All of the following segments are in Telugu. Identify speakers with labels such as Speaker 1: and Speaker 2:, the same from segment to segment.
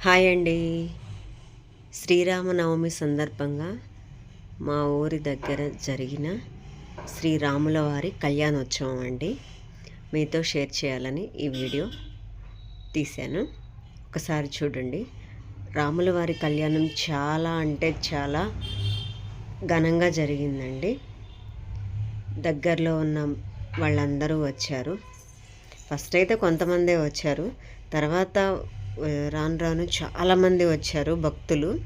Speaker 1: హాయ్ అండి. శ్రీరామనవమి సందర్భంగా మా ఊరి దగ్గర జరిగిన శ్రీరాముల వారి కళ్యాణోత్సవం అండి. మీతో షేర్ చేయాలని ఈ వీడియో తీశాను. ఒకసారి చూడండి. రాముల వారి కళ్యాణం చాలా అంటే చాలా ఘనంగా జరిగిందండి. దగ్గరలో ఉన్న వాళ్ళందరూ వచ్చారు. ఫస్ట్ అయితే కొంతమందే వచ్చారు. తర్వాత రాను రాను చాలామంది వచ్చారు భక్తులు.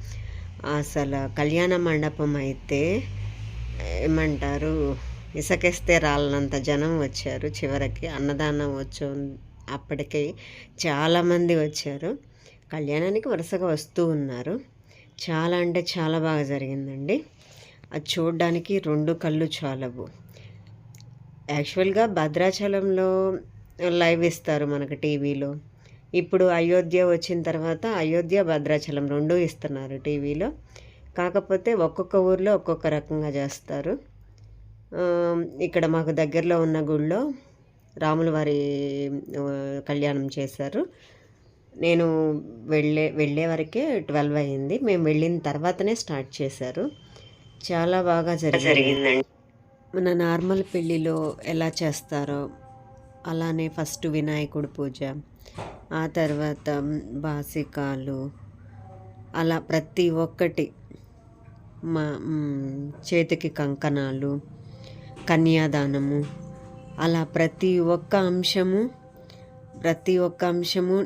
Speaker 1: అసలు కళ్యాణ మండపం అయితే ఏమంటారు ఇసకేస్తే రాలనంత జనం వచ్చారు. చివరికి అన్నదానం వచ్చు అప్పటికే చాలామంది వచ్చారు. కళ్యాణానికి వరుసగా వస్తూ ఉన్నారు. చాలా అంటే చాలా బాగా జరిగిందండి. అది చూడడానికి రెండు కళ్ళు చాలవు. యాక్చువల్గా భద్రాచలంలో లైవ్ ఇస్తారు మనకు టీవీలో. ఇప్పుడు అయోధ్య వచ్చిన తర్వాత అయోధ్య భద్రాచలం రెండు ఇస్తున్నారు టీవీలో. కాకపోతే ఒక్కొక్క ఊర్లో ఒక్కొక్క రకంగా చేస్తారు. ఇక్కడ మాకు దగ్గరలో ఉన్న గుళ్ళో రాముల వారి కళ్యాణం చేశారు. నేను వెళ్ళే వెళ్ళే వరకే ట్వెల్వ్ అయింది. మేము వెళ్ళిన తర్వాతనే స్టార్ట్ చేశారు. చాలా బాగా జరిగిందండి. మన నార్మల్ పెళ్ళిలో ఎలా చేస్తారో అలానే ఫస్ట్ వినాయకుడు పూజ ఆ తర్వాత బాసికాలు అలా ప్రతి ఒక్కటి మా చేతికి కంకణాలు కన్యాదానము అలా ప్రతి ఒక్క అంశము ప్రతి ఒక్క అంశము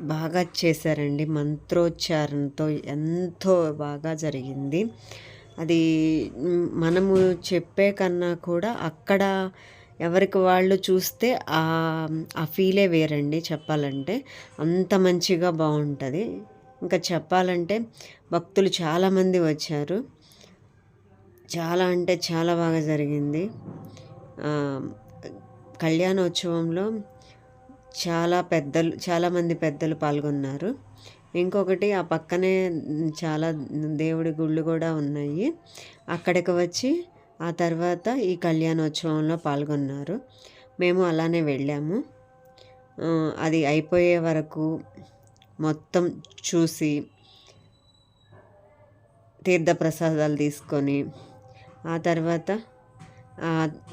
Speaker 1: బాగా చేశారండి. మంత్రోచ్చారణతో ఎంతో బాగా జరిగింది. అది మనము చెప్పే కన్నా కూడా అక్కడ ఎవరికి వాళ్ళు చూస్తే ఆ ఆ ఫీలే వేరండి చెప్పాలంటే. అంత మంచిగా బాగుంటుంది. ఇంకా చెప్పాలంటే భక్తులు చాలామంది వచ్చారు. చాలా అంటే చాలా బాగా జరిగింది. కళ్యాణోత్సవంలో చాలా పెద్దలు చాలామంది పెద్దలు పాల్గొన్నారు. ఇంకొకటి ఆ పక్కనే చాలా దేవుడి గుళ్ళు కూడా ఉన్నాయి. అక్కడికి వచ్చి ఆ తర్వాత ఈ కళ్యాణోత్సవంలో పాల్గొన్నారు. మేము అలానే వెళ్ళాము. అది అయిపోయే వరకు మొత్తం చూసి తీర్థప్రసాదాలు తీసుకొని ఆ తర్వాత ఆ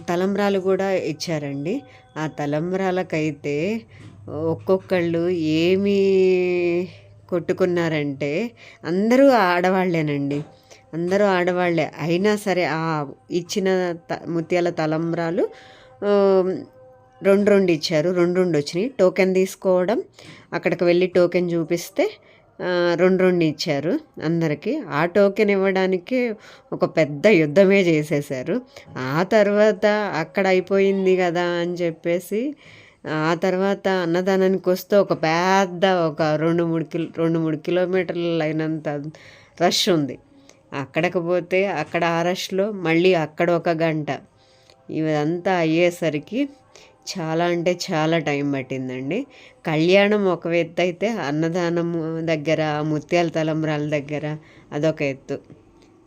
Speaker 1: తలంబ్రాలు కూడా ఇచ్చారండి. ఆ తలంబ్రాలకైతే ఒక్కొక్కళ్ళు ఏమి కొట్టుకున్నారంటే అందరూ ఆడవాళ్ళేనండి. అందరూ ఆడవాళ్ళే అయినా సరే ఆ ఇచ్చిన త ముత్యాల తలంబ్రాలు రెండు రెండు ఇచ్చారు. రెండు రెండు వచ్చినాయి. టోకెన్ తీసుకోవడం అక్కడికి వెళ్ళి టోకెన్ చూపిస్తే రెండు రెండు ఇచ్చారు అందరికీ. ఆ టోకెన్ ఇవ్వడానికి ఒక పెద్ద యుద్ధమే చేసేసారు ఆ తర్వాత అక్కడ అయిపోయింది కదా అని చెప్పేసి ఆ తర్వాత అన్నదానానికి వస్తే ఒక పెద్ద ఒక రెండు మూడు కిలో రెండు మూడు కిలోమీటర్లు అయినంత రష్ ఉంది. అక్కడికి పోతే అక్కడ అరెస్ట్లో మళ్ళీ అక్కడ ఒక గంట. ఇదంతా అయ్యేసరికి చాలా అంటే చాలా టైం పట్టిందండి. కళ్యాణం ఒక ఎత్తు అయితే అన్నదానం దగ్గర ముత్యాల తలంబ్రాల దగ్గర అదొక ఎత్తు.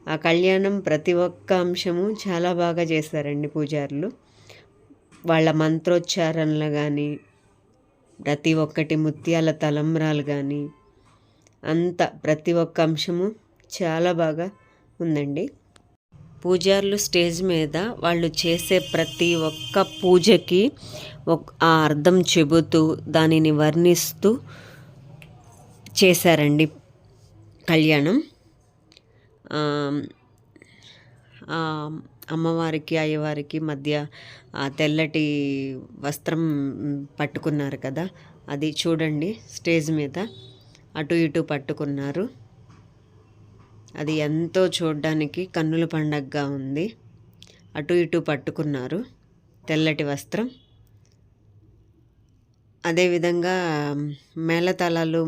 Speaker 1: ఆ కళ్యాణం ప్రతి ఒక్క అంశము చాలా బాగా చేశారండి పూజారులు. వాళ్ళ మంత్రోచ్చారణలు కానీ ప్రతి ఒక్కటి ముత్యాల తలంబ్రాలు కానీ అంత ప్రతి ఒక్క అంశము చాలా బాగా ఉందండి. పూజారులు స్టేజ్ మీద వాళ్ళు చేసే ప్రతి ఒక్క పూజకి ఒక ఆ అర్థం చెబుతూ దానిని వర్ణిస్తూ చేశారండి కళ్యాణం. అమ్మవారికి అయ్యవారికి మధ్య ఆ తెల్లటి వస్త్రం పట్టుకున్నారు కదా అది చూడండి స్టేజ్ మీద. అటు ఇటు పట్టుకున్నారు. అది ఎంతో చూడడానికి కన్నుల పండగగా ఉంది. అటు ఇటు పట్టుకున్నారు. తెల్లటి వస్త్రం. అదేవిధంగా మేళతాళాలు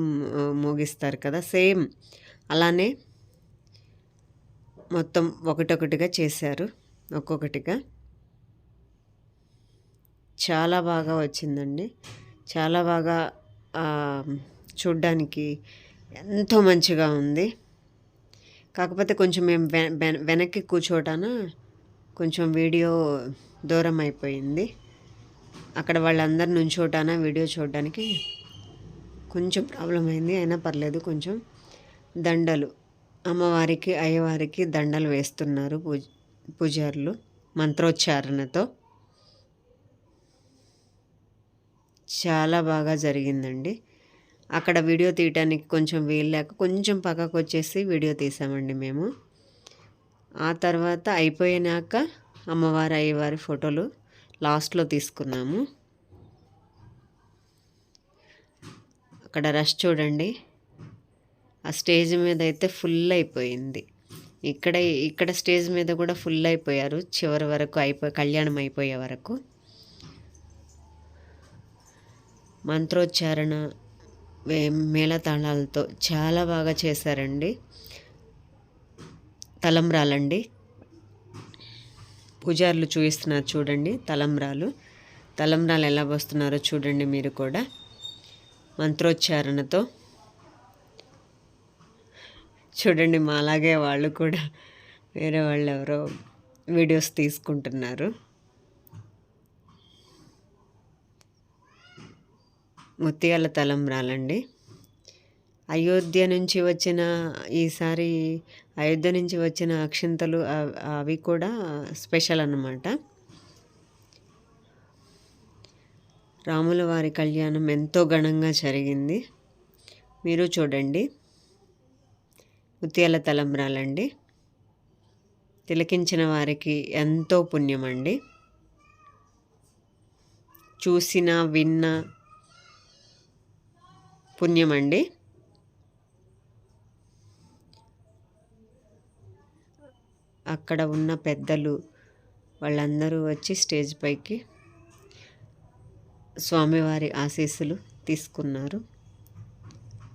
Speaker 1: మోగిస్తారు కదా సేమ్ అలానే మొత్తం ఒకటొకటిగా చేశారు ఒక్కొక్కటిగా. చాలా బాగా వచ్చిందండి. చాలా బాగా చూడ్డానికి ఎంతో మంచిగా ఉంది. కాకపోతే కొంచెం మేము వెనక్కి కూర్చోటాన కొంచెం వీడియో దూరం అయిపోయింది. అక్కడ వాళ్ళందరు నుంచోటాన వీడియో చూడడానికి? కొంచెం ప్రాబ్లం అయింది అయినా పర్లేదు కొంచెం. దండలు. అమ్మవారికి అయ్యవారికి దండలు వేస్తున్నారు పూజ పూజారులు మంత్రోచ్చారణతో. చాలా బాగా జరిగిందండి. అక్కడ వీడియో తీయటానికి కొంచెం వీల్లేక కొంచెం పక్కకు వచ్చేసి వీడియో తీసామండి మేము. ఆ తర్వాత అయిపోయినాక అమ్మవారు అయ్యవారి ఫోటోలు లాస్ట్లో తీసుకున్నాము. అక్కడ రష్ చూడండి. ఆ స్టేజ్ మీద అయితే ఫుల్ అయిపోయింది. ఇక్కడ ఇక్కడ స్టేజ్ మీద కూడా ఫుల్ అయిపోయారు. చివరి వరకు అయిపోయి కళ్యాణం అయిపోయే వరకు. మంత్రోచ్చారణ మేళతాళాలతో చాలా బాగా చేశారండి. తలంబ్రాలండి. పూజారులు చూపిస్తున్నారు చూడండి తలంబ్రాలు. తలంబ్రాలు ఎలా వస్తున్నారో చూడండి మీరు కూడా. మంత్రోచ్చారణతో. చూడండి మా అలాగే వాళ్ళు కూడా వేరే వాళ్ళు ఎవరో వీడియోస్ తీసుకుంటున్నారు. ముత్యాల తలంబ్రాలండి అయోధ్య నుంచి వచ్చిన ఈసారి అయోధ్య నుంచి వచ్చిన అక్షింతలు అవి కూడా స్పెషల్ అన్నమాట. రాముల వారి కళ్యాణం ఎంతో ఘనంగా జరిగింది. మీరు చూడండి. ముత్యాల తలంబ్రాలండి తిలకించిన వారికి ఎంతో పుణ్యం అండి చూసిన విన్న పుణ్యమండి. అక్కడ ఉన్న పెద్దలు వాళ్ళందరూ వచ్చి స్టేజ్ పైకి స్వామివారి ఆశీస్సులు తీసుకున్నారు.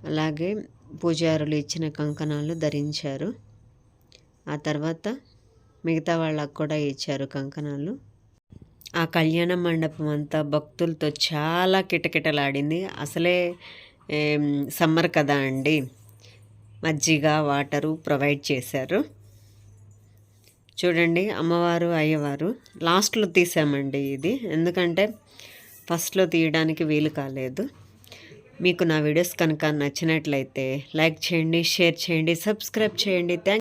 Speaker 1: అలాగే పూజారులు ఇచ్చిన కంకణాలు ధరించారు. ఆ తర్వాత మిగతా వాళ్ళకు కూడా ఇచ్చారు కంకణాలు. ఆ కళ్యాణ మండపం అంతా భక్తులతో చాలా కిటకిటలాడింది. అసలే సమ్మర్ కదా అండి. మజ్జిగ వాటరు ప్రొవైడ్ చేశారు. చూడండి అమ్మవారు అయ్యవారు లాస్ట్లో తీసామండి ఇది. ఎందుకంటే ఫస్ట్లో తీయడానికి వీలు కాలేదు. మీకు నా వీడియోస్ కనుక నచ్చినట్లయితే లైక్ చేయండి షేర్ చేయండి సబ్స్క్రైబ్ చేయండి. థ్యాంక్